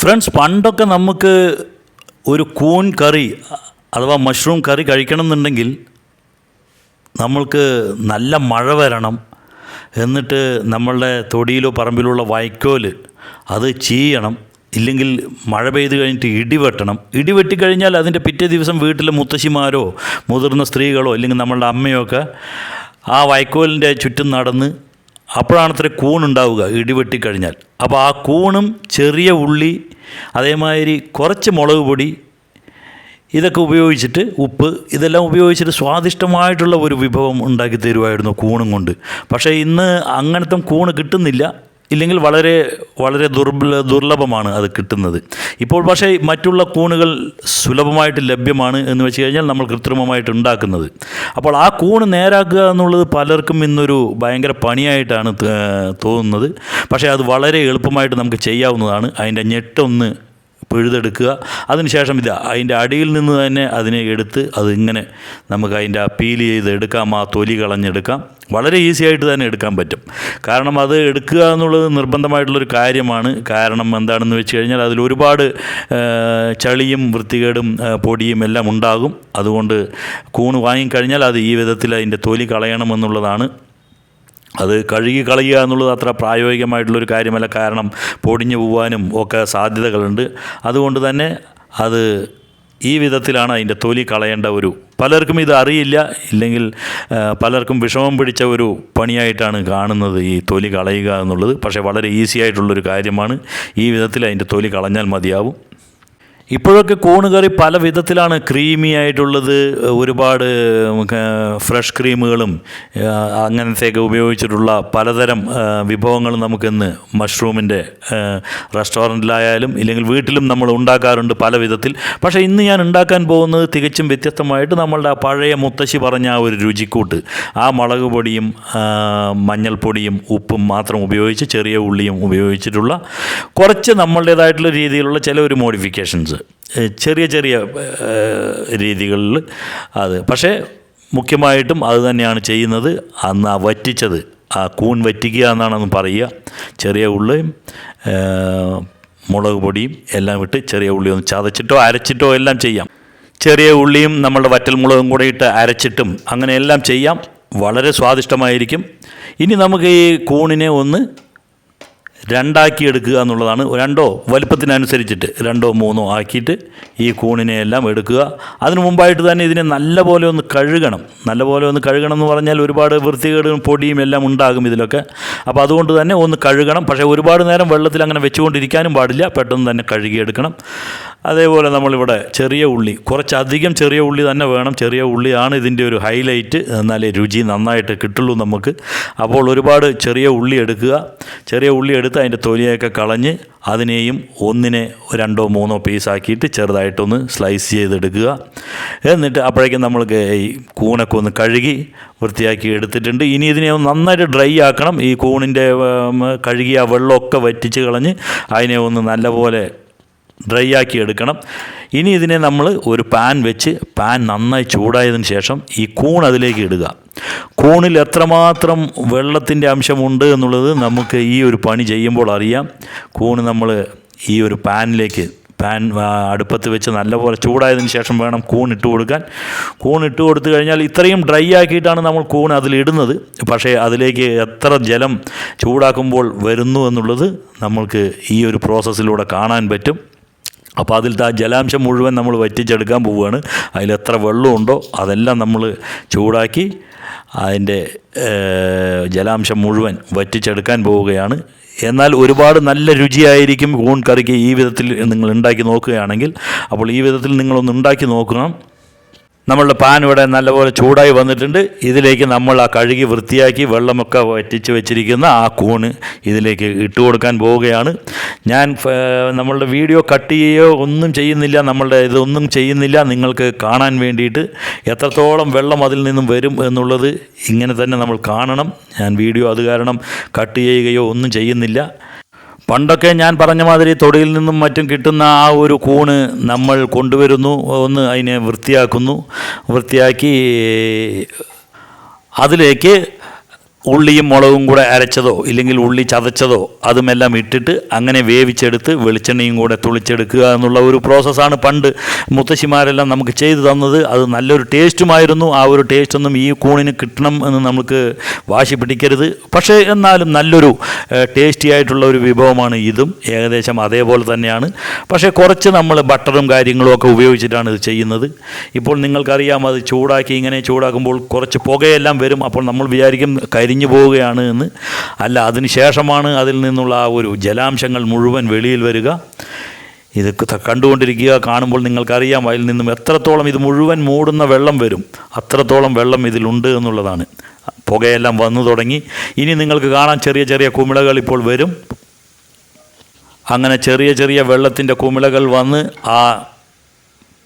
Friends പണ്ടൊക്കെ നമുക്ക് ഒരു കൂൺ കറി അഥവാ മഷ്റൂം കറി കഴിക്കണം എന്നുണ്ടെങ്കിൽ നമ്മൾക്ക് നല്ല മഴ വരണം. എന്നിട്ട് നമ്മളുടെ തൊടിയിലോ പറമ്പിലുള്ള വൈക്കോൽ അത് ചീയണം. ഇല്ലെങ്കിൽ മഴ പെയ്ത് കഴിഞ്ഞിട്ട് ഇടിവെട്ടണം ഇടിവെട്ടി കഴിഞ്ഞാൽ അതിന്റെ പിറ്റേ ദിവസം വീട്ടിലെ മുത്തശ്ശിമാരോ മുതിർന്ന സ്ത്രീകളോ അല്ലെങ്കിൽ നമ്മളുടെ അമ്മയോ ഒക്കെ ആ വൈക്കോലിന്റെ ചുറ്റും നടന്ന് അപ്പോഴാണ് അത്ര കൂണുണ്ടാവുക ഇടിവെട്ടിക്കഴിഞ്ഞാൽ അപ്പോൾ ആ കൂണും ചെറിയ ഉള്ളി അതേമാതിരി കുറച്ച് മുളക് പൊടി ഇതൊക്കെ ഉപയോഗിച്ചിട്ട് ഉപ്പ് ഇതെല്ലാം ഉപയോഗിച്ചിട്ട് സ്വാദിഷ്ടമായിട്ടുള്ള ഒരു വിഭവം ഉണ്ടാക്കി തരുമായിരുന്നു കൂണും കൊണ്ട്. പക്ഷേ ഇന്ന് അങ്ങനത്തെ കൂണ് കിട്ടുന്നില്ല. ഇല്ലെങ്കിൽ വളരെ വളരെ ദുർബല ദുർലഭമാണ് അത് കിട്ടുന്നത്. ഇപ്പോൾ പക്ഷേ മറ്റുള്ള കൂണുകൾ സുലഭമായിട്ട് ലഭ്യമാണ് എന്ന് വെച്ച് കഴിഞ്ഞാൽ നമ്മൾ കൃത്രിമമായിട്ട് ഉണ്ടാക്കുന്നത്. അപ്പോൾ ആ കൂണ് നേരാക്കുക എന്നുള്ളത് പലർക്കും ഇന്നൊരു ഭയങ്കര പണിയായിട്ടാണ് തോന്നുന്നത്. പക്ഷേ അത് വളരെ എളുപ്പമായിട്ട് നമുക്ക് ചെയ്യാവുന്നതാണ്. അതിന്റെ ഞെട്ടൊന്ന് പിഴുതെടുക്കുക അതിനുശേഷം ഇത് അതിന്റെ അടിയിൽ നിന്ന് തന്നെ അതിനെ എടുത്ത് അതിങ്ങനെ നമുക്ക് അതിന്റെ ആ പീൽ ചെയ്ത് എടുക്കാം ആ തൊലി കളഞ്ഞെടുക്കാം. വളരെ ഈസി ആയിട്ട് തന്നെ എടുക്കാൻ പറ്റും. കാരണം അത് എടുക്കുക എന്നുള്ളത് നിർബന്ധമായിട്ടുള്ളൊരു കാര്യമാണ്. കാരണം എന്താണെന്ന് വെച്ച് കഴിഞ്ഞാൽ അതിൽ ഒരുപാട് ചളിയും വൃത്തികേടും പൊടിയും എല്ലാം ഉണ്ടാകും. അതുകൊണ്ട് കൂണ് വാങ്ങിക്കഴിഞ്ഞാൽ അത് ഈ വിധത്തിൽ അതിന്റെ തൊലി കളയണമെന്നുള്ളതാണ് അത് കഴുകി കളയുക എന്നുള്ളത് അത്ര പ്രായോഗികമായിട്ടുള്ളൊരു കാര്യമല്ല. കാരണം പൊടിഞ്ഞു പോവാനും ഒക്കെ സാധ്യതകളുണ്ട്. അതുകൊണ്ട് തന്നെ അത് ഈ വിധത്തിലാണ് അതിന്റെ തൊലി കളയേണ്ട ഒരു പലർക്കും ഇത് അറിയില്ല. ഇല്ലെങ്കിൽ പലർക്കും വിഷമം പിടിച്ച ഒരു പണിയായിട്ടാണ് കാണുന്നത് ഈ തൊലി കളയുക എന്നുള്ളത്. പക്ഷേ വളരെ ഈസി ആയിട്ടുള്ളൊരു കാര്യമാണ്. ഈ വിധത്തിൽ അതിന്റെ തൊലി കളഞ്ഞാൽ മതിയാവും. ഇപ്പോഴൊക്കെ കൂണ് കറി പല വിധത്തിലാണ് ക്രീമി ആയിട്ടുള്ളത് ഒരുപാട് ഫ്രഷ് ക്രീമുകളും അങ്ങനത്തെയൊക്കെ ഉപയോഗിച്ചിട്ടുള്ള പലതരം വിഭവങ്ങൾ നമുക്കിന്ന് മഷ്റൂമിന്റെ റെസ്റ്റോറന്റിലായാലും ഇല്ലെങ്കിൽ വീട്ടിലും നമ്മൾ ഉണ്ടാക്കാറുണ്ട് പല വിധത്തിൽ. പക്ഷേ ഇന്ന് ഞാൻ ഉണ്ടാക്കാൻ പോകുന്നത് തികച്ചും വ്യത്യസ്തമായിട്ട് നമ്മളുടെ പഴയ മുത്തശ്ശി പറഞ്ഞ ആ ഒരു രുചിക്കൂട്ട്. ആ മുളക് പൊടിയും മഞ്ഞൾപ്പൊടിയും ഉപ്പും മാത്രം ഉപയോഗിച്ച് ചെറിയ ഉള്ളിയും ഉപയോഗിച്ചിട്ടുള്ള കുറച്ച് നമ്മളുടേതായിട്ടുള്ള രീതിയിലുള്ള ചില ഒരു മോഡിഫിക്കേഷൻസ് ചെറിയ ചെറിയ രീതികളിൽ അത്. പക്ഷേ മുഖ്യമായിട്ടും അത് തന്നെയാണ് ചെയ്യുന്നത്. അന്ന് ആ വറ്റിച്ചത് ആ കൂൺ വറ്റിക്കുക എന്നാണ് അന്ന് പറയുക. ചെറിയ ഉള്ളിയും മുളക് പൊടിയും എല്ലാം ഇട്ട് ചെറിയ ഉള്ളി ഒന്ന് ചതച്ചിട്ടോ അരച്ചിട്ടോ എല്ലാം ചെയ്യാം. ചെറിയ ഉള്ളിയും നമ്മളുടെ വറ്റൽമുളകും കൂടെ ഇട്ട് അരച്ചിട്ടും അങ്ങനെ എല്ലാം ചെയ്യാം. വളരെ സ്വാദിഷ്ടമായിരിക്കും. ഇനി നമുക്ക് ഈ കൂണിനെ ഒന്ന് രണ്ടാക്കി എടുക്കുക എന്നുള്ളതാണ്. രണ്ടോ വലുപ്പത്തിനനുസരിച്ചിട്ട് രണ്ടോ മൂന്നോ ആക്കിയിട്ട് ഈ കൂണിനെ എല്ലാം എടുക്കുക. അതിനു മുമ്പായിട്ട് തന്നെ ഇതിനെ നല്ലപോലെ ഒന്ന് കഴുകണം. നല്ലപോലെ ഒന്ന് കഴുകണം എന്ന് പറഞ്ഞാൽ ഒരുപാട് വൃത്തികേടും പൊടിയും എല്ലാം ഉണ്ടാകും ഇതിലൊക്കെ. അപ്പോൾ അതുകൊണ്ട് തന്നെ ഒന്ന് കഴുകണം. പക്ഷേ ഒരുപാട് നേരം വെള്ളത്തിൽ അങ്ങനെ വെച്ചുകൊണ്ടിരിക്കാനും പാടില്ല. പെട്ടെന്ന് തന്നെ കഴുകിയെടുക്കണം. അതേപോലെ നമ്മളിവിടെ ചെറിയ ഉള്ളി കുറച്ചധികം ചെറിയ ഉള്ളി തന്നെ വേണം. ചെറിയ ഉള്ളിയാണ് ഇതിന്റെ ഒരു ഹൈലൈറ്റ്. എന്നാലേ രുചി നന്നായിട്ട് കിട്ടുള്ളൂ നമുക്ക്. അപ്പോൾ ഒരുപാട് ചെറിയ ഉള്ളി എടുക്കുക. ചെറിയ ഉള്ളി എടുത്ത് അതിന്റെ തൊലിയൊക്കെ കളഞ്ഞ് അതിനെയും ഒന്നിനെ രണ്ടോ മൂന്നോ പീസാക്കിയിട്ട് ചെറുതായിട്ടൊന്ന് സ്ലൈസ് ചെയ്തെടുക്കുക. എന്നിട്ട് അപ്പോഴേക്കും നമ്മൾക്ക് ഈ കൂണൊക്കെ ഒന്ന് കഴുകി വൃത്തിയാക്കി എടുത്തിട്ടുണ്ട്. ഇനി ഇതിനെ നന്നായിട്ട് ഡ്രൈ ആക്കണം. ഈ കൂണിന്റെ കഴുകിയ വെള്ളമൊക്കെ വറ്റിച്ച് കളഞ്ഞ് അതിനെ ഒന്ന് നല്ലപോലെ ഡ്രൈ ആക്കി എടുക്കണം. ഇനി ഇതിനെ നമ്മൾ ഒരു പാൻ വെച്ച് പാൻ നന്നായി ചൂടായതിന് ശേഷം ഈ കൂൺ അതിലേക്ക് ഇടുക. കൂണിൽ എത്രമാത്രം വെള്ളത്തിന്റെ അംശമുണ്ട് എന്നുള്ളത് നമുക്ക് ഈ ഒരു പണി ചെയ്യുമ്പോൾ അറിയാം. കൂണ് നമ്മൾ ഈ ഒരു പാനിലേക്ക് പാൻ അടുപ്പത്ത് വെച്ച് നല്ലപോലെ ചൂടായതിന് ശേഷം വേണം കൂൺ ഇട്ട് കൊടുക്കാൻ. കൂൺ ഇട്ട് കൊടുത്തു കഴിഞ്ഞാൽ ഇത്രയും ഡ്രൈ ആക്കിയിട്ടാണ് നമ്മൾ കൂൺ അതിലിടുന്നത് പക്ഷേ അതിലേക്ക് എത്ര ജലം ചൂടാക്കുമ്പോൾ വരുന്നു എന്നുള്ളത് നമ്മൾക്ക് ഈ ഒരു പ്രോസസ്സിലൂടെ കാണാൻ പറ്റും. അപ്പോൾ അതിലത്തെ ആ ജലാംശം മുഴുവൻ നമ്മൾ വറ്റിച്ചെടുക്കാൻ പോവുകയാണ്. അതിലെത്ര വെള്ളമുണ്ടോ അതെല്ലാം നമ്മൾ ചൂടാക്കി അതിന്റെ ജലാംശം മുഴുവൻ വറ്റിച്ചെടുക്കാൻ പോവുകയാണ്. എന്നാൽ ഒരുപാട് നല്ല രുചിയായിരിക്കും കൂൺ കറിക്ക് ഈ വിധത്തിൽ നിങ്ങൾ ഉണ്ടാക്കി നോക്കുകയാണെങ്കിൽ. അപ്പോൾ ഈ വിധത്തിൽ നിങ്ങളൊന്ന് ഉണ്ടാക്കി നോക്കണം. നമ്മളുടെ പാൻ ഇവിടെ നല്ലപോലെ ചൂടായി വന്നിട്ടുണ്ട്. ഇതിലേക്ക് നമ്മൾ ആ കഴുകി വൃത്തിയാക്കി വെള്ളമൊക്കെ വറ്റിച്ച് വെച്ചിരിക്കുന്ന ആ കൂണ് ഇതിലേക്ക് ഇട്ട് കൊടുക്കാൻ പോവുകയാണ്. ഞാൻ നമ്മളുടെ വീഡിയോ കട്ട് ചെയ്യുകയോ ഒന്നും ചെയ്യുന്നില്ല. നമ്മളുടെ ഇതൊന്നും ചെയ്യുന്നില്ല. നിങ്ങൾക്ക് കാണാൻ വേണ്ടിയിട്ട് എത്രത്തോളം വെള്ളം അതിൽ നിന്നും വരും എന്നുള്ളത് ഇങ്ങനെ തന്നെ നമ്മൾ കാണണം. ഞാൻ വീഡിയോ അത് കാരണം കട്ട് ചെയ്യുകയോ ഒന്നും ചെയ്യുന്നില്ല. പണ്ടൊക്കെ ഞാൻ പറഞ്ഞ മാതിരി തൊടിയിൽ നിന്നും മറ്റും കിട്ടുന്ന ആ ഒരു കൂണ് നമ്മൾ കൊണ്ടുവരുന്നു ഒന്ന് അതിനെ വൃത്തിയാക്കുന്നു വൃത്തിയാക്കി അതിലേക്ക് ഉള്ളിയും മുളകും കൂടെ അരച്ചതോ ഇല്ലെങ്കിൽ ഉള്ളി ചതച്ചതോ അതുമെല്ലാം ഇട്ടിട്ട് അങ്ങനെ വേവിച്ചെടുത്ത് വെളിച്ചെണ്ണയും കൂടെ തുളിച്ചെടുക്കുക എന്നുള്ള ഒരു പ്രോസസ്സാണ് പണ്ട് മുത്തശ്ശിമാരെല്ലാം നമുക്ക് ചെയ്തു തന്നത്. അത് നല്ലൊരു ടേസ്റ്റുമായിരുന്നു ആ ഒരു ടേസ്റ്റൊന്നും ഈ കൂണിന് കിട്ടണം എന്ന് നമുക്ക് വാശി പിടിക്കരുത്. പക്ഷേ എന്നാലും നല്ലൊരു ടേസ്റ്റി ആയിട്ടുള്ള ഒരു വിഭവമാണ് ഇതും. ഏകദേശം അതേപോലെ തന്നെയാണ്. പക്ഷേ കുറച്ച് നമ്മൾ ബട്ടറും കാര്യങ്ങളും ഒക്കെ ഉപയോഗിച്ചിട്ടാണ് ഇത് ചെയ്യുന്നത്. ഇപ്പോൾ നിങ്ങൾക്കറിയാം അത് ചൂടാക്കി ഇങ്ങനെ ചൂടാക്കുമ്പോൾ കുറച്ച് പുകയെല്ലാം വരും. അപ്പോൾ നമ്മൾ വിചാരിക്കും കരിഞ്ഞു പോവുകയാണ് എന്ന്. അല്ല അതിന് ശേഷമാണ് അതിൽ നിന്നുള്ള ആ ഒരു ജലാംശങ്ങൾ മുഴുവൻ വെളിയിൽ വരിക. ഇത് കണ്ടുകൊണ്ടിരിക്കുക കാണുമ്പോൾ നിങ്ങൾക്കറിയാം അതിൽ നിന്നും എത്രത്തോളം ഇത് മുഴുവൻ മൂടുന്ന വെള്ളം വരും. അത്രത്തോളം വെള്ളം ഇതിലുണ്ട് എന്നുള്ളതാണ്. പുകയെല്ലാം വന്നു തുടങ്ങി. ഇനി നിങ്ങൾക്ക് കാണാൻ ചെറിയ ചെറിയ കുമിളകൾ ഇപ്പോൾ വരും. അങ്ങനെ ചെറിയ ചെറിയ വെള്ളത്തിന്റെ കുമിളകൾ വന്ന് ആ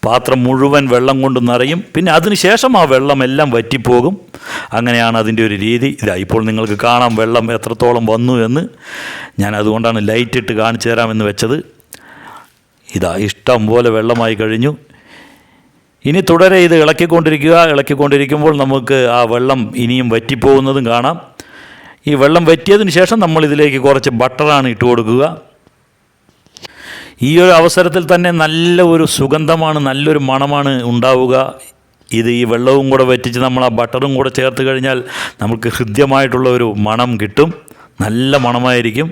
പാത്രം മുഴുവൻ വെള്ളം കൊണ്ട് നിറയും. പിന്നെ അതിനുശേഷം ആ വെള്ളം എല്ലാം വറ്റിപ്പോകും. അങ്ങനെയാണ് അതിന്റെ ഒരു രീതി. ഇതാ ഇപ്പോൾ നിങ്ങൾക്ക് കാണാം വെള്ളം എത്രത്തോളം വന്നു എന്ന്. ഞാൻ അതുകൊണ്ടാണ് ലൈറ്റ് ഇട്ട് കാണിച്ചു തരാമെന്ന് വെച്ചത്. ഇതാ ഇഷ്ടം പോലെ വെള്ളമായി കഴിഞ്ഞു. ഇനി തുടരെ ഇത് ഇളക്കിക്കൊണ്ടിരിക്കുക. ഇളക്കിക്കൊണ്ടിരിക്കുമ്പോൾ നമുക്ക് ആ വെള്ളം ഇനിയും വറ്റിപ്പോകുന്നതും കാണാം. ഈ വെള്ളം വറ്റിയതിന് ശേഷം നമ്മൾ ഇതിലേക്ക് കുറച്ച് ബട്ടറാണ് ഇട്ട് കൊടുക്കുക. ഈ ഒരു അവസരത്തിൽ തന്നെ നല്ല ഒരു സുഗന്ധമാണ് നല്ലൊരു മണമാണ് ഉണ്ടാവുക. ഇത് ഈ വെള്ളവും കൂടെ വറ്റിച്ച് നമ്മൾ ആ ബട്ടറും കൂടെ ചേർത്ത് കഴിഞ്ഞാൽ നമുക്ക് ഹൃദ്യമായിട്ടുള്ള ഒരു മണം കിട്ടും. നല്ല മണമായിരിക്കും.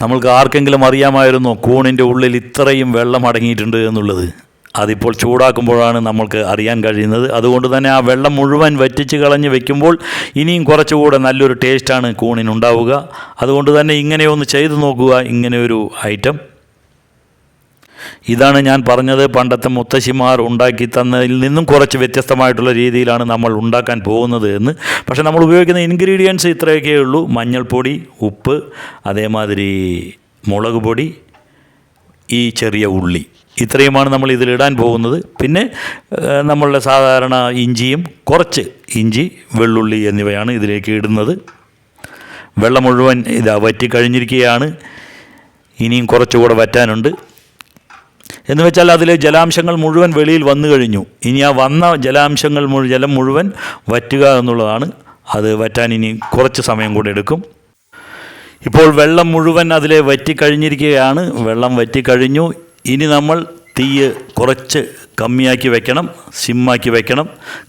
നമ്മൾക്ക് ആർക്കെങ്കിലും അറിയാമായിരുന്നോ കൂണിന്റെ ഉള്ളിൽ ഇത്രയും വെള്ളം അടങ്ങിയിട്ടുണ്ട് എന്നുള്ളത്? അതിപ്പോൾ ചൂടാക്കുമ്പോഴാണ് നമ്മൾക്ക് അറിയാൻ കഴിയുന്നത്. അതുകൊണ്ട് തന്നെ ആ വെള്ളം മുഴുവൻ വറ്റിച്ച് കളഞ്ഞ് വെക്കുമ്പോൾ ഇനിയും കുറച്ചുകൂടെ നല്ലൊരു ടേസ്റ്റാണ് കൂണിനുണ്ടാവുക. അതുകൊണ്ട് തന്നെ ഇങ്ങനെയൊന്ന് ചെയ്തു നോക്കുക ഇങ്ങനെയൊരു ഐറ്റം. ഇതാണ് ഞാൻ പറഞ്ഞത് പണ്ടത്തെ മുത്തശ്ശിമാർ ഉണ്ടാക്കി തന്നതിൽ നിന്നും കുറച്ച് വ്യത്യസ്തമായിട്ടുള്ള രീതിയിലാണ് നമ്മൾ ഉണ്ടാക്കാൻ പോകുന്നത് എന്ന്. പക്ഷേ നമ്മൾ ഉപയോഗിക്കുന്ന ഇൻഗ്രീഡിയൻസ് ഇത്രയൊക്കെയേ ഉള്ളൂ. മഞ്ഞൾപ്പൊടി ഉപ്പ് അതേമാതിരി മുളക് പൊടി ഈ ചെറിയ ഉള്ളി. ഇത്രയുമാണ് നമ്മൾ ഇതിലിടാൻ പോകുന്നത്. പിന്നെ നമ്മളുടെ സാധാരണ ഇഞ്ചിയും കുറച്ച് ഇഞ്ചി വെള്ളുള്ളി എന്നിവയാണ് ഇതിലേക്ക് ഇടുന്നത്. വെള്ളം മുഴുവൻ ഇത് വറ്റി കഴിഞ്ഞിരിക്കുകയാണ്. ഇനിയും കുറച്ചുകൂടെ വറ്റാനുണ്ട്. എന്ന് വെച്ചാൽ അതിലെ ജലാംശങ്ങൾ മുഴുവൻ വെളിയിൽ വന്നു കഴിഞ്ഞു. ഇനി ആ വന്ന ജലാംശങ്ങൾ മുഴു ജലം മുഴുവൻ വറ്റുക എന്നുള്ളതാണ്. അത് വറ്റാൻ ഇനി കുറച്ച് സമയം കൂടെ എടുക്കും. ഇപ്പോൾ വെള്ളം മുഴുവൻ അതിലെ വറ്റിക്കഴിഞ്ഞിരിക്കുകയാണ്. വെള്ളം വറ്റിക്കഴിഞ്ഞു. ഇനി നമ്മൾ തീയ് കുറച്ച് കമ്മിയാക്കി വെക്കണം സിമ്മാക്കി വെക്കണം.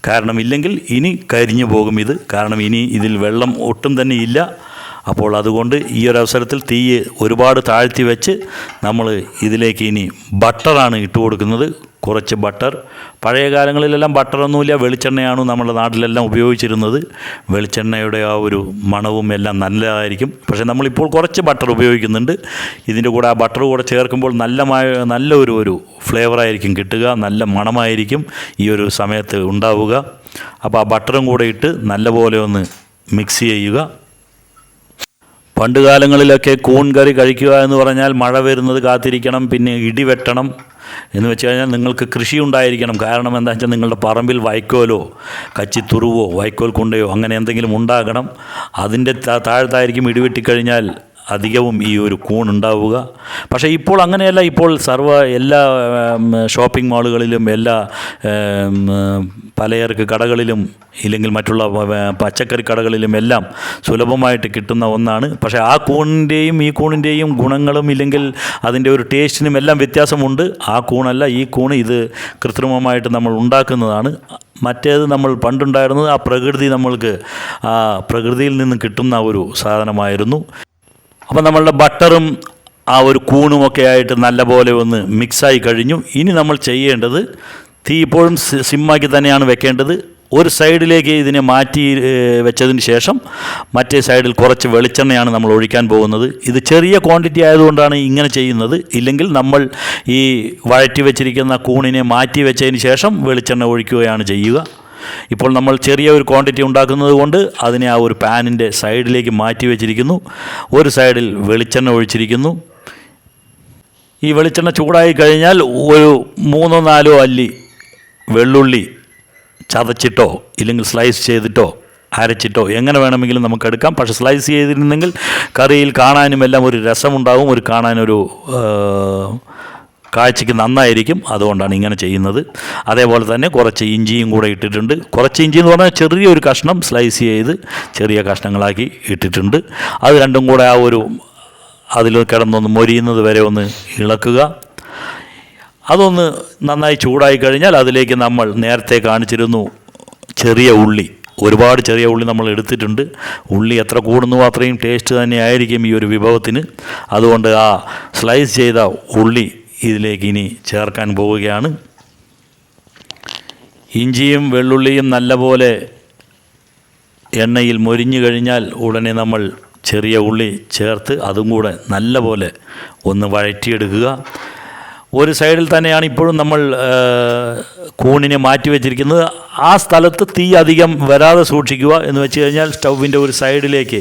കാരണം ഇല്ലെങ്കിൽ ഇനി കരിഞ്ഞു പോകും ഇത്. കാരണം ഇനി ഇതിൽ വെള്ളം ഒട്ടും തന്നെ ഇല്ല. അപ്പോൾ അതുകൊണ്ട് ഈ ഒരു അവസരത്തിൽ തീ ഒരുപാട് താഴ്ത്തി വെച്ച് നമ്മൾ ഇതിലേക്ക് ഇനി ബട്ടറാണ് ഇട്ട് കൊടുക്കുന്നത്. കുറച്ച് ബട്ടർ. പഴയ കാലങ്ങളിലെല്ലാം ബട്ടറൊന്നുമില്ല. വെളിച്ചെണ്ണയാണ് നമ്മുടെ നാട്ടിലെല്ലാം ഉപയോഗിച്ചിരുന്നത്. വെളിച്ചെണ്ണയുടെ ആ ഒരു മണവും എല്ലാം നല്ലതായിരിക്കും. പക്ഷേ നമ്മളിപ്പോൾ കുറച്ച് ബട്ടർ ഉപയോഗിക്കുന്നുണ്ട്. ഇതിന്റെ കൂടെ ആ ബട്ടർ കൂടെ ചേർക്കുമ്പോൾ നല്ല നല്ലൊരു നല്ല ഒരു ഒരു ഫ്ലേവറായിരിക്കും കിട്ടുക. നല്ല മണമായിരിക്കും ഈ ഒരു സമയത്ത് ഉണ്ടാവുക. അപ്പോൾ ആ ബട്ടറും കൂടെ ഇട്ട് നല്ലപോലെ ഒന്ന് മിക്സ് ചെയ്യുക. പണ്ട് കാലങ്ങളിലൊക്കെ കൂൺ കറി കഴിക്കുക എന്ന് പറഞ്ഞാൽ മഴ വരുന്നത് കാത്തിരിക്കണം പിന്നെ ഇടിവെട്ടണം എന്ന് വെച്ച് കഴിഞ്ഞാൽ നിങ്ങൾക്ക് കൃഷി ഉണ്ടായിരിക്കണം. കാരണം എന്താ വെച്ചാൽ നിങ്ങളുടെ പറമ്പിൽ വൈക്കോലോ കച്ചിത്തുറുവോ വൈക്കോൽ കുണ്ടയോ അങ്ങനെ എന്തെങ്കിലും ഉണ്ടാകണം. അതിന്റെ താഴത്തായിരിക്കും ഇടിവെട്ടിക്കഴിഞ്ഞാൽ അധികവും ഈ ഒരു കൂൺ ഉണ്ടാവുക. പക്ഷേ ഇപ്പോൾ അങ്ങനെയല്ല. ഇപ്പോൾ സർവ എല്ലാ ഷോപ്പിംഗ് മാളുകളിലും എല്ലാ പലചരക്ക് കടകളിലും ഇല്ലെങ്കിൽ മറ്റുള്ള പച്ചക്കറി കടകളിലും എല്ലാം സുലഭമായിട്ട് കിട്ടുന്ന ഒന്നാണ്. പക്ഷേ ആ കൂണിന്റെയും ഈ കൂണിന്റെയും ഗുണങ്ങളും ഇല്ലെങ്കിൽ അതിന്റെ ഒരു ടേസ്റ്റിനും എല്ലാം വ്യത്യാസമുണ്ട്. ആ കൂണല്ല ഈ കൂണ് ഇത് കൃത്രിമമായിട്ട് നമ്മൾ ഉണ്ടാക്കുന്നതാണ്. മറ്റേത് നമ്മൾ പണ്ടുണ്ടായിരുന്നത് ആ പ്രകൃതി നമ്മൾക്ക് ആ പ്രകൃതിയിൽ നിന്ന് കിട്ടുന്ന ഒരു സാധനമായിരുന്നു. അപ്പം നമ്മളുടെ ബട്ടറും ആ ഒരു കൂണും ഒക്കെ ആയിട്ട് നല്ലപോലെ ഒന്ന് മിക്സായി കഴിഞ്ഞു. ഇനി നമ്മൾ ചെയ്യേണ്ടത് തീ ഇപ്പോഴും സിമ്മാക്കി തന്നെയാണ് വെക്കേണ്ടത്. ഒരു സൈഡിലേക്ക് ഇതിനെ മാറ്റി വെച്ചതിന് ശേഷം മറ്റേ സൈഡിൽ കുറച്ച് വെളിച്ചെണ്ണയാണ് നമ്മൾ ഒഴിക്കാൻ പോകുന്നത്. ഇത് ചെറിയ ക്വാണ്ടിറ്റി ആയതുകൊണ്ടാണ് ഇങ്ങനെ ചെയ്യുന്നത്. ഇല്ലെങ്കിൽ നമ്മൾ ഈ വഴറ്റി വെച്ചിരിക്കുന്ന കൂണിനെ മാറ്റി വെച്ചതിന് ശേഷം വെളിച്ചെണ്ണ ഒഴിക്കുകയാണ് ചെയ്യുക. ഇപ്പോൾ നമ്മൾ ചെറിയ ഒരു ക്വാണ്ടിറ്റി ഉണ്ടാക്കുന്നത് കൊണ്ട് അതിനെ ആ ഒരു പാനിന്റെ സൈഡിലേക്ക് മാറ്റി വെച്ചിരിക്കുന്നു. ഒരു സൈഡിൽ വെളിച്ചെണ്ണ ഒഴിച്ചിരിക്കുന്നു. ഈ വെളിച്ചെണ്ണ ചൂടായി കഴിഞ്ഞാൽ ഒരു മൂന്നോ നാലോ അല്ലി വെള്ളുള്ളി ചതച്ചിട്ടോ ഇല്ലെങ്കിൽ സ്ലൈസ് ചെയ്തിട്ടോ അരച്ചിട്ടോ എങ്ങനെ വേണമെങ്കിലും നമുക്ക് എടുക്കാം. പക്ഷേ സ്ലൈസ് ചെയ്തിരുന്നെങ്കിൽ കറിയിൽ കാണാനും എല്ലാം ഒരു രസമുണ്ടാവും ഒരു കാണാനൊരു കാഴ്ചയ്ക്ക് നന്നായിരിക്കും. അതുകൊണ്ടാണ് ഇങ്ങനെ ചെയ്യുന്നത്. അതേപോലെ തന്നെ കുറച്ച് ഇഞ്ചിയും കൂടെ ഇട്ടിട്ടുണ്ട്. കുറച്ച് ഇഞ്ചി എന്ന് പറഞ്ഞാൽ ചെറിയൊരു കഷ്ണം സ്ലൈസ് ചെയ്ത് ചെറിയ കഷ്ണങ്ങളാക്കി ഇട്ടിട്ടുണ്ട്. അത് രണ്ടും കൂടെ ആ ഒരു അതിൽ കിടന്നൊന്ന് മൊരിയുന്നത് വരെ ഒന്ന് ഇളക്കുക. അതൊന്ന് നന്നായി ചൂടായി കഴിഞ്ഞാൽ അതിലേക്ക് നമ്മൾ നേരത്തെ കാണിച്ചിരുന്നു ചെറിയ ഉള്ളി. ഒരുപാട് ചെറിയ ഉള്ളി നമ്മൾ എടുത്തിട്ടുണ്ട്. ഉള്ളി എത്ര കൂടുന്നു അത്രയും ടേസ്റ്റ് തന്നെ ആയിരിക്കും ഈ ഒരു വിഭവത്തിന്. അതുകൊണ്ട് ആ സ്ലൈസ് ചെയ്ത ഉള്ളി ഇതിലേക്ക് ഇനി ചേർക്കാൻ പോവുകയാണ്. ഇഞ്ചിയും വെള്ളുള്ളിയും നല്ലപോലെ എണ്ണയിൽ മൊരിഞ്ഞു കഴിഞ്ഞാൽ ഉടനെ നമ്മൾ ചെറിയ ഉള്ളി ചേർത്ത് അതും കൂടെ നല്ലപോലെ ഒന്ന് വഴറ്റിയെടുക്കുക. ഒരു സൈഡിൽ തന്നെയാണ് ഇപ്പോഴും നമ്മൾ കൂണിനെ മാറ്റി വെച്ചിരിക്കുന്നത്. ആ സ്ഥലത്ത് തീ അധികം വരാതെ സൂക്ഷിക്കുക എന്ന് വെച്ച് കഴിഞ്ഞാൽ സ്റ്റൗവിന്റെ ഒരു സൈഡിലേക്ക്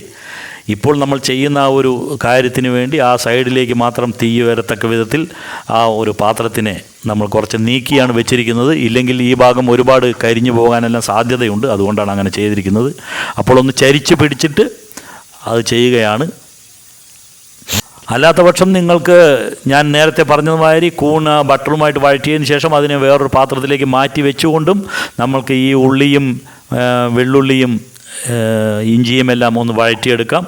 ഇപ്പോൾ നമ്മൾ ചെയ്യുന്ന ആ ഒരു കാര്യത്തിന് വേണ്ടി ആ സൈഡിലേക്ക് മാത്രം തീ വരത്തക്ക വിധത്തിൽ ആ ഒരു പാത്രത്തിനെ നമ്മൾ കുറച്ച് നീക്കിയാണ് വെച്ചിരിക്കുന്നത്. ഇല്ലെങ്കിൽ ഈ ഭാഗം ഒരുപാട് കരിഞ്ഞു പോകാനെല്ലാം സാധ്യതയുണ്ട്. അതുകൊണ്ടാണ് അങ്ങനെ ചെയ്തിരിക്കുന്നത്. അപ്പോൾ ഒന്ന് ചരിച്ച് പിടിച്ചിട്ട് അത് ചെയ്യുകയാണ്. അല്ലാത്ത പക്ഷം നിങ്ങൾക്ക് ഞാൻ നേരത്തെ പറഞ്ഞതുമാതിരി കൂൺ ബട്ടറുമായിട്ട് വഴറ്റിയതിന് ശേഷം അതിനെ വേറൊരു പാത്രത്തിലേക്ക് മാറ്റി വെച്ചുകൊണ്ടും നമ്മൾക്ക് ഈ ഉള്ളിയും വെള്ളുള്ളിയും ഇഞ്ചിയും എല്ലാം ഒന്ന് വഴറ്റിയെടുക്കാം.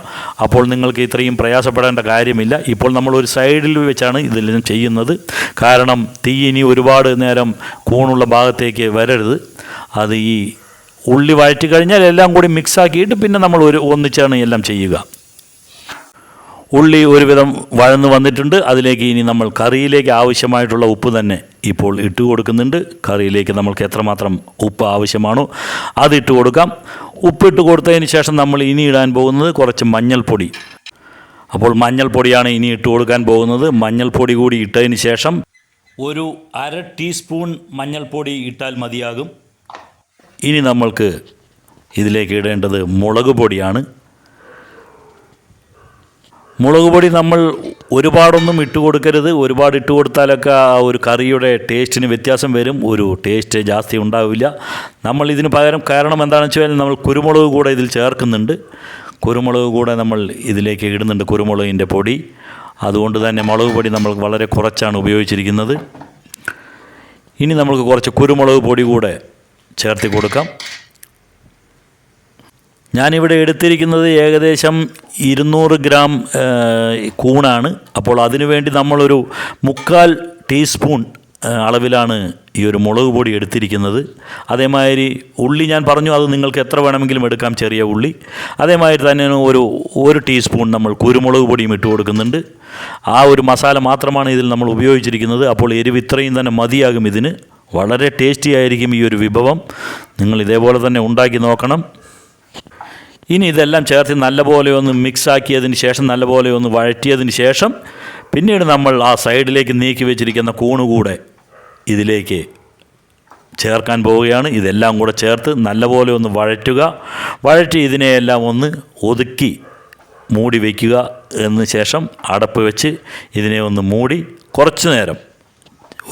അപ്പോൾ നിങ്ങൾക്ക് ഇത്രയും പ്രയാസപ്പെടേണ്ട കാര്യമില്ല. ഇപ്പോൾ നമ്മൾ ഒരു സൈഡിൽ വെച്ചാണ് ഇതെല്ലാം ചെയ്യുന്നത്. കാരണം തീ ഇനി ഒരുപാട് നേരം കൂണുള്ള ഭാഗത്തേക്ക് വരരുത്. അത് ഈ ഉള്ളി വഴറ്റി കഴിഞ്ഞാൽ എല്ലാം കൂടി മിക്സാക്കിയിട്ട് പിന്നെ നമ്മൾ ഒരു ഒന്നിച്ചാണ് എല്ലാം ചെയ്യുക. ഉള്ളി ഒരുവിധം വഴന്ന് വന്നിട്ടുണ്ട്. അതിലേക്ക് ഇനി നമ്മൾ കറിയിലേക്ക് ആവശ്യമായിട്ടുള്ള ഉപ്പ് തന്നെ ഇപ്പോൾ ഇട്ട് കൊടുക്കുന്നുണ്ട്. കറിയിലേക്ക് നമ്മൾക്ക് എത്രമാത്രം ഉപ്പ് ആവശ്യമാണോ അതിട്ട് കൊടുക്കാം. ഉപ്പ് ഇട്ട് കൊടുത്തതിന് ശേഷം നമ്മൾ ഇനി ഇടാൻ പോകുന്നത് കുറച്ച് മഞ്ഞൾപ്പൊടി. അപ്പോൾ മഞ്ഞൾപ്പൊടിയാണ് ഇനി ഇട്ട് കൊടുക്കാൻ പോകുന്നത്. മഞ്ഞൾപ്പൊടി കൂടി ഇട്ടതിന് ശേഷം ഒരു അര ടീസ്പൂൺ മഞ്ഞൾപ്പൊടി ഇട്ടാൽ മതിയാകും. ഇനി നമ്മൾക്ക് ഇതിലേക്ക് ഇടേണ്ടത് മുളക് പൊടിയാണ്. മുളക് പൊടി നമ്മൾ ഒരുപാടൊന്നും ഇട്ട് കൊടുക്കരുത്. ഒരുപാട് ഇട്ട് കൊടുത്താലൊക്കെ ആ ഒരു കറിയുടെ ടേസ്റ്റിന് വ്യത്യാസം വരും. ഒരു ടേസ്റ്റ് ജാസ്തി ഉണ്ടാവില്ല. നമ്മൾ ഇതിന് പകരം കാരണം എന്താണെന്ന് വെച്ചാൽ നമ്മൾ കുരുമുളക് കൂടെ ഇതിൽ ചേർക്കുന്നുണ്ട്. കുരുമുളക് കൂടെ നമ്മൾ ഇതിലേക്ക് ഇടുന്നുണ്ട് കുരുമുളകിന്റെ പൊടി. അതുകൊണ്ട് തന്നെ മുളക് പൊടി നമ്മൾ വളരെ കുറച്ചാണ് ഉപയോഗിച്ചിരിക്കുന്നത്. ഇനി നമുക്ക് കുറച്ച് കുരുമുളക് പൊടി കൂടെ ചേർത്ത് കൊടുക്കാം. ഞാനിവിടെ എടുത്തിരിക്കുന്നത് ഏകദേശം ഇരുന്നൂറ് ഗ്രാം കൂണാണ്. അപ്പോൾ അതിനുവേണ്ടി നമ്മളൊരു മുക്കാൽ ടീസ്പൂൺ അളവിലാണ് ഈ ഒരു മുളക് പൊടി എടുത്തിരിക്കുന്നത്. അതേമാതിരി ഉള്ളി ഞാൻ പറഞ്ഞു അത് നിങ്ങൾക്ക് എത്ര വേണമെങ്കിലും എടുക്കാം ചെറിയ ഉള്ളി. അതേമാതിരി തന്നെ ഒരു ഒരു ടീസ്പൂൺ നമ്മൾ കുരുമുളക് പൊടിയും ഇട്ട് കൊടുക്കുന്നുണ്ട്. ആ ഒരു മസാല മാത്രമാണ് ഇതിൽ നമ്മൾ ഉപയോഗിച്ചിരിക്കുന്നത്. അപ്പോൾ എരിവ് ഇത്രയും തന്നെ മതിയാകും ഇതിന്. വളരെ ടേസ്റ്റി ആയിരിക്കും ഈ ഒരു വിഭവം. നിങ്ങൾ ഇതേപോലെ തന്നെ ഉണ്ടാക്കി നോക്കണം. ഇനി ഇതെല്ലാം ചേർത്ത് നല്ലപോലെ ഒന്ന് മിക്സാക്കിയതിന് ശേഷം നല്ലപോലെ ഒന്ന് വഴറ്റിയതിന് ശേഷം പിന്നീട് നമ്മൾ ആ സൈഡിലേക്ക് നീക്കി വെച്ചിരിക്കുന്ന കൂണ് കൂടെ ഇതിലേക്ക് ചേർക്കാൻ പോവുകയാണ്. ഇതെല്ലാം കൂടെ ചേർത്ത് നല്ലപോലെ ഒന്ന് വഴറ്റുക. വഴറ്റി ഇതിനെയെല്ലാം ഒന്ന് ഒതുക്കി മൂടി വയ്ക്കുക എന്ന ശേഷം അടപ്പ് വെച്ച് ഇതിനെ ഒന്ന് മൂടി കുറച്ച് നേരം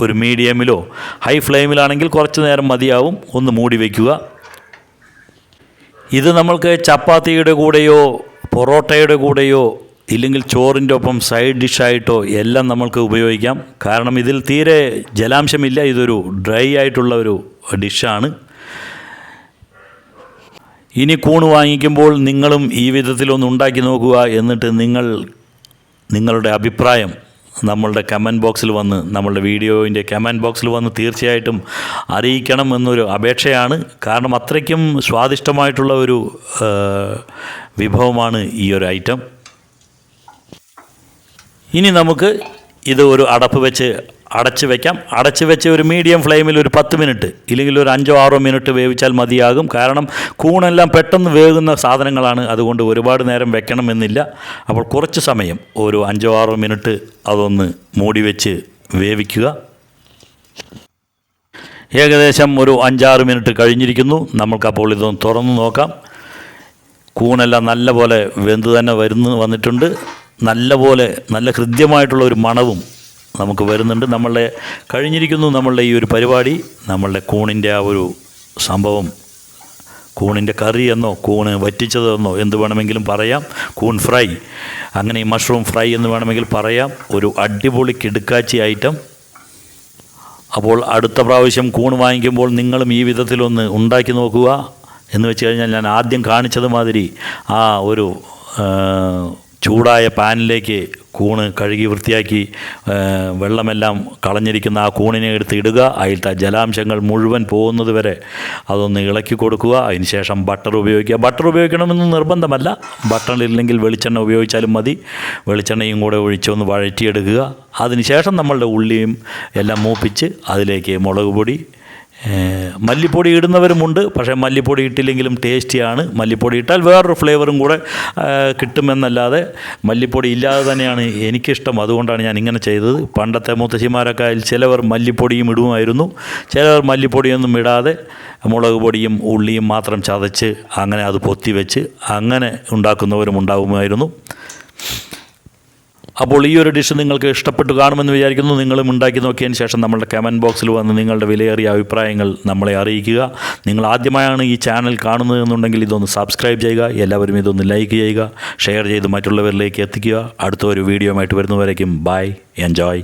ഒരു മീഡിയമിലോ ഹൈ ഫ്ലെയിമിലാണെങ്കിൽ കുറച്ച് നേരം മതിയാവും. ഒന്ന് മൂടി വയ്ക്കുക ഇത് നമ്മൾക്ക് ചപ്പാത്തിയുടെ കൂടെയോ പൊറോട്ടയുടെ കൂടെയോ ഇല്ലെങ്കിൽ ചോറിന്റെ ഒപ്പം സൈഡ് ഡിഷായിട്ടോ എല്ലാം നമ്മൾക്ക് ഉപയോഗിക്കാം. കാരണം ഇതിൽ തീരെ ജലാംശമില്ല. ഇതൊരു ഡ്രൈ ആയിട്ടുള്ള ഒരു ഡിഷാണ്. ഇനി കൂണ് വാങ്ങിക്കുമ്പോൾ നിങ്ങളും ഈ വിധത്തിലൊന്ന് ഉണ്ടാക്കി നോക്കുക എന്നിട്ട് നിങ്ങൾ നിങ്ങളുടെ അഭിപ്രായം നമ്മളുടെ കമന്റ് ബോക്സിൽ വന്ന് നമ്മളുടെ വീഡിയോയിന്റെ കമന്റ് ബോക്സിൽ വന്ന് തീർച്ചയായിട്ടും അറിയിക്കണം എന്നൊരു അപേക്ഷയാണ്. കാരണം അത്രയ്ക്കും സ്വാദിഷ്ടമായിട്ടുള്ള ഒരു വിഭവമാണ് ഈ ഒരു ഐറ്റം ഇനി നമുക്ക് ഇത് ഒരു അടപ്പ് വെച്ച് അടച്ച് വയ്ക്കാം അടച്ചു വെച്ച് ഒരു മീഡിയം ഫ്ലെയിമിൽ ഒരു പത്ത് മിനിറ്റ് ഇല്ലെങ്കിൽ ഒരു അഞ്ചോ ആറോ മിനിറ്റ് വേവിച്ചാൽ മതിയാകും. കാരണം കൂണെല്ലാം പെട്ടെന്ന് വേകുന്ന സാധനങ്ങളാണ്. അതുകൊണ്ട് ഒരുപാട് നേരം വെക്കണമെന്നില്ല. അപ്പോൾ കുറച്ച് സമയം ഒരു അഞ്ചോ ആറോ മിനിറ്റ് അതൊന്ന് മൂടി വെച്ച് വേവിക്കുക. ഏകദേശം ഒരു അഞ്ചാറ് മിനിറ്റ് കഴിഞ്ഞിരിക്കുന്നു. നമുക്കപ്പോൾ ഇതൊന്ന് തുറന്ന് നോക്കാം. കൂണെല്ലാം നല്ല പോലെ വെന്ത് തന്നെ വരുന്നു വന്നിട്ടുണ്ട്. നല്ല പോലെ നല്ല ഹൃദ്യമായിട്ടുള്ള ഒരു മണവും നമുക്ക് വരുന്നുണ്ട്. നമ്മളുടെ കഴിഞ്ഞിരിക്കുന്നു നമ്മളുടെ ഈ ഒരു പരിപാടി. നമ്മളുടെ കൂണിന്റെ ആ ഒരു സംഭവം. കൂണിന്റെ കറി എന്നോ കൂണ് വറ്റിച്ചതെന്നോ എന്ത് വേണമെങ്കിലും പറയാം. കൂൺ ഫ്രൈ. അങ്ങനെ ഈ മഷ്റൂം ഫ്രൈ എന്ന് വേണമെങ്കിൽ പറയാം. ഒരു അടിപൊളി കിടുക്കാച്ചി ഐറ്റം. അപ്പോൾ അടുത്ത പ്രാവശ്യം കൂൺ വാങ്ങിക്കുമ്പോൾ നിങ്ങളും ഈ വിധത്തിലൊന്ന് ഉണ്ടാക്കി നോക്കുക എന്ന് വെച്ച് കഴിഞ്ഞാൽ ഞാൻ ആദ്യം കാണിച്ചത് മാതിരി ആ ഒരു ചൂടായ പാനിലേക്ക് കൂണ് കഴുകി വൃത്തിയാക്കി വെള്ളമെല്ലാം കളഞ്ഞിരിക്കുന്ന ആ കൂണിനെ എടുത്ത് ഇടുക. അതിലത്തെ ജലാംശങ്ങൾ മുഴുവൻ പോകുന്നത് വരെ അതൊന്ന് ഇളക്കി കൊടുക്കുക. അതിന് ശേഷം ബട്ടർ ഉപയോഗിക്കുക. ബട്ടർ ഉപയോഗിക്കണമെന്ന് നിർബന്ധമല്ല. ബട്ടർ ഇല്ലെങ്കിൽ വെളിച്ചെണ്ണ ഉപയോഗിച്ചാലും മതി. വെളിച്ചെണ്ണയും കൂടെ ഒഴിച്ചൊന്ന് വഴറ്റിയെടുക്കുക. അതിന് ശേഷം നമ്മളുടെ ഉള്ളിയും എല്ലാം മൂപ്പിച്ച് അതിലേക്ക് മുളക് പൊടി മല്ലിപ്പൊടി ഇടുന്നവരുമുണ്ട് പക്ഷേ മല്ലിപ്പൊടി ഇട്ടില്ലെങ്കിലും ടേസ്റ്റിയാണ്. മല്ലിപ്പൊടി ഇട്ടാൽ വേറൊരു ഫ്ലേവറും കൂടെ കിട്ടുമെന്നല്ലാതെ മല്ലിപ്പൊടി ഇല്ലാതെ തന്നെയാണ് എനിക്കിഷ്ടം. അതുകൊണ്ടാണ് ഞാൻ ഇങ്ങനെ ചെയ്തത്. പണ്ടത്തെ മുത്തശ്ശിമാരൊക്കെ ചിലവർ മല്ലിപ്പൊടിയും ഇടുമായിരുന്നു. ചിലവർ മല്ലിപ്പൊടിയൊന്നും ഇടാതെ മുളക് പൊടിയും ഉള്ളിയും മാത്രം ചതച്ച് അങ്ങനെ അത് പൊത്തി വെച്ച് അങ്ങനെ ഉണ്ടാക്കുന്നവരും ഉണ്ടാകുമായിരുന്നു അപ്പോൾ ഈ ഒരു ഡിഷ് നിങ്ങൾക്ക് ഇഷ്ടപ്പെട്ടു കാണുമെന്ന് വിചാരിക്കുന്നു. നിങ്ങളും ഉണ്ടാക്കി നോക്കിയതിന് ശേഷം നമ്മളുടെ കമന്റ് ബോക്സിൽ വന്ന് നിങ്ങളുടെ വിലയേറിയ അഭിപ്രായങ്ങൾ നമ്മളെ അറിയിക്കുക. നിങ്ങൾ ആദ്യമായാണ് ഈ ചാനൽ കാണുന്നത് എന്നുണ്ടെങ്കിൽ ഇതൊന്ന് സബ്സ്ക്രൈബ് ചെയ്യുക. എല്ലാവരും ഇതൊന്ന് ലൈക്ക് ചെയ്യുക. ഷെയർ ചെയ്ത് മറ്റുള്ളവരിലേക്ക് എത്തിക്കുക. അടുത്ത ഒരു വീഡിയോ ആയിട്ട് വരുന്നവരേക്കും ബൈ എൻജോയ്